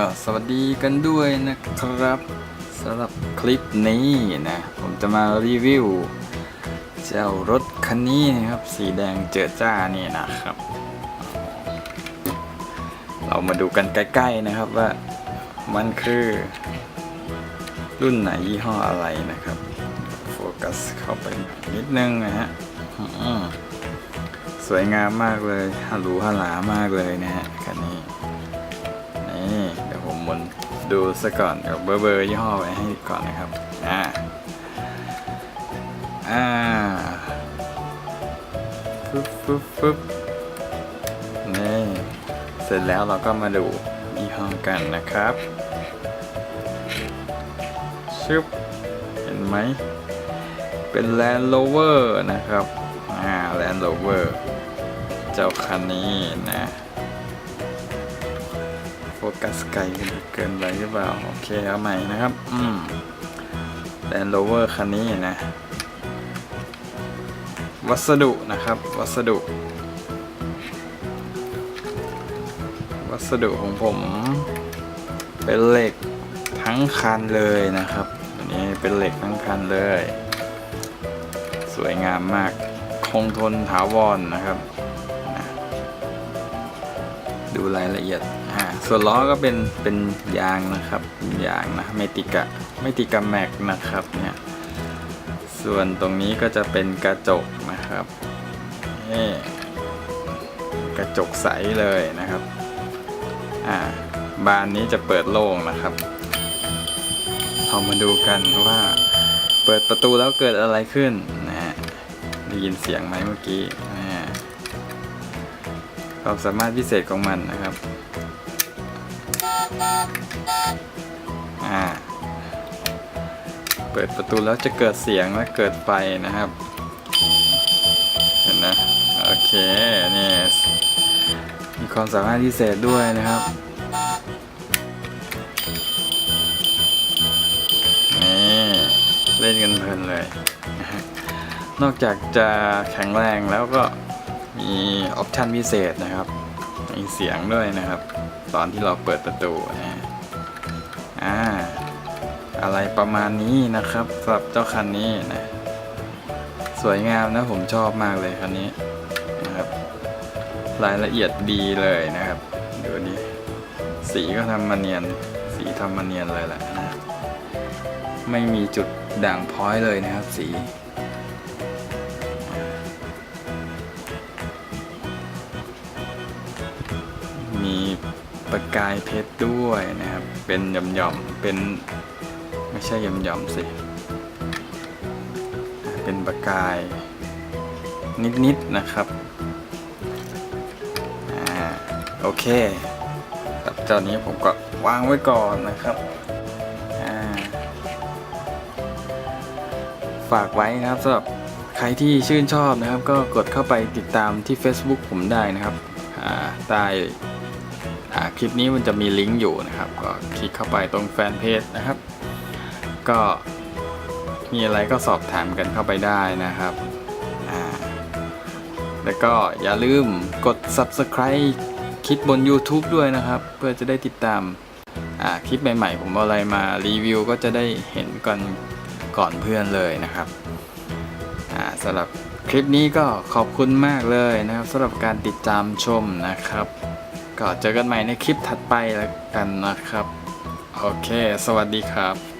ก็สวัสดีกันด้วยนะครับสำหรับคลิปนี้นะ ผมจะมารีวิว เจ้ารถคันนี้นะครับ สีแดงเจิดจ้านี่นะครับ เรามาดูกันใกล้ๆนะครับว่ามันคือ รุ่นไหนยี่ห้ออะไรนะครับ โฟกัสเข้าไปนิดนึงนะฮะสวยงามมากเลยฮารูฮาลามากเลยนะฮะคันนี้ มนดูซะก่อนเดี๋ยวเบอร์เบอร์ยี่ห้อไว้ให้ก่อนนะครับอ่าอ่าฟึบฟึบฟึบนี่เสร็จแล้วเราก็มาดูยี่ห้อกันนะครับชึบเห็นไหมเป็น Land Rover นะครับอ่า Land Rover เจ้าคันนี้นะ กัสไกลเกินไปหรือเปล่า โอเคเอาใหม่นะครับ อืม Land Rover คันนี้นะ วัสดุนะครับ วัสดุ วัสดุของผม เป็นเหล็กทั้งคันเลยนะครับ อันนี้เป็นเหล็กทั้งคันเลย สวยงามมาก คงทนถาวรนะครับดูรายละเอียด ส่วนล้อก็เป็นเป็นยางนะครับยางนะเมติกะเมติกะแม็กนะครับเนี่ยส่วนตรงนี้ก็จะเป็นกระจกนะครับนี่กระจกใสเลยนะครับอ่าบานนี้จะเปิดโล่งนะครับเรามาดูกันว่าเปิดประตูแล้วเกิดอะไรขึ้นนะฮะได้ยินเสียงไหมเมื่อกี้นะฮะความสามารถพิเศษของมันนะครับ อ่า เปิดประตูแล้วจะเกิดเสียงและเกิดไฟนะครับ เห็นนะโอเคนี่มีความสามารถพิเศษด้วยนะครับนี่เล่นกันเพลินเลยนะฮะนอกจากจะแข็งแรงแล้วก็มีออปชันพิเศษนะครับ มีเสียงด้วยนะครับ ตอนที่เราเปิดประตูนะอ่าอะไรประมาณนี้นะครับสำหรับเจ้าคันนี้นะสวยงามนะผมชอบมากเลยคันนี้นะครับ รายละเอียดดีเลยนะครับดูดิสีก็ทำมาเนียนสีทำมาเนียนเลยแหละนะไม่มีจุดด่างพ้อยเลยนะครับ สี มีประกายเพชรด้วยนะครับ เป็นหย่อมๆ เป็นไม่ใช่หย่อมๆสิ เป็นประกายนิดๆนะครับ อ่า โอเคครับเจ้านี้ผมก็วางไว้ก่อนนะครับ อ่า ฝากไว้นะครับสำหรับใครที่ชื่นชอบนะครับ ก็กดเข้าไปติดตามที่ Facebook ผมได้นะครับ อ่า ใต้ คลิปนี้มันจะมีลิงก์อยู่นะครับ ก็คลิกเข้าไปตรงแฟนเพจนะครับ ก็มีอะไรก็สอบถามกันเข้าไปได้นะครับ แล้วก็อย่าลืมกด Subscribe คลิปบน YouTube ด้วยนะครับ เพื่อจะได้ติดตามคลิปใหม่ๆ ผมเอาอะไรมารีวิวก็จะได้เห็นกันก่อนเพื่อนเลยนะครับสำหรับคลิปนี้ก็ขอบคุณมากเลยนะครับสำหรับการติดตามชมนะครับ ก็เจอกันใหม่ในคลิปถัดไปแล้วกันนะครับ โอเค สวัสดีครับ